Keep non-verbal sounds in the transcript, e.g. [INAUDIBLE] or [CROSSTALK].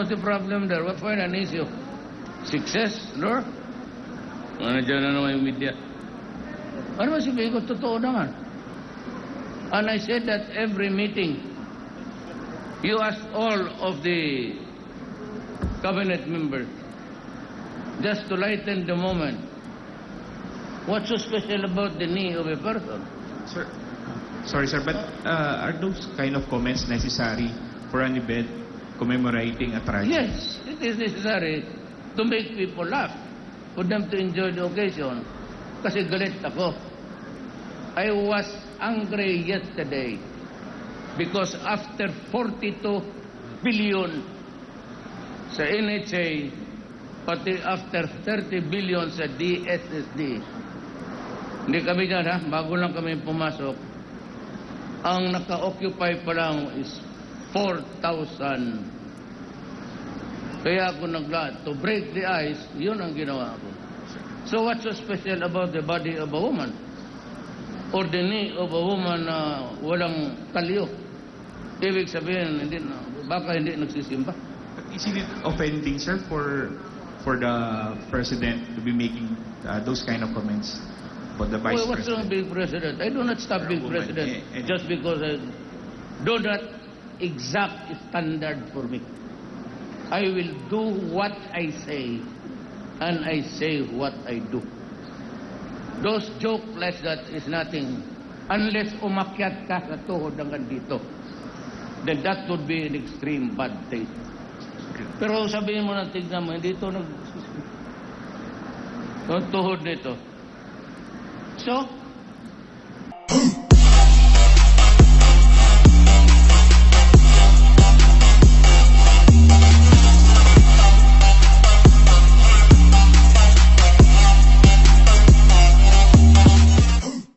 What's the problem there? What find an issue? Success, Lord? Ano dyan na naman yung media? Ano ba sabihin ko? Totoo naman. And I said that every meeting, you ask all of the cabinet members just to lighten the moment. What's so special about the knee of a person? Sir, sorry sir, but uh, are those kind of comments necessary for an event commemorating a tragedy? Yes, it is necessary to make people laugh, for them to enjoy the occasion. Kasi galit ako. I was angry yesterday because after 42 billion sa NHA, pati after 30 billion sa DSSD, hindi kami dyan ha, bago lang kami pumasok, ang naka-occupy pa lang is 4,000 kaya ako nagla to break the ice, yun ang ginawa ko. So what's so special about the body of a woman? Or the knee of a woman na walang talyo? Ibig sabihin, hindi na, baka hindi nagsisimba. But isn't it offending, sir, for for the president to be making uh, those kind of comments about the vice Well, what's wrong president? being president? I do not stop being president eh, eh. just because I do not exact standard for me. I will do what I say and I say what I do. Those joke like that is nothing unless umakyat ka sa tuhod hanggang dito. Then that would be an extreme bad taste. Pero sabihin mo na tignan mo, hindi ito nag... [LAUGHS] Tuhod nito. So,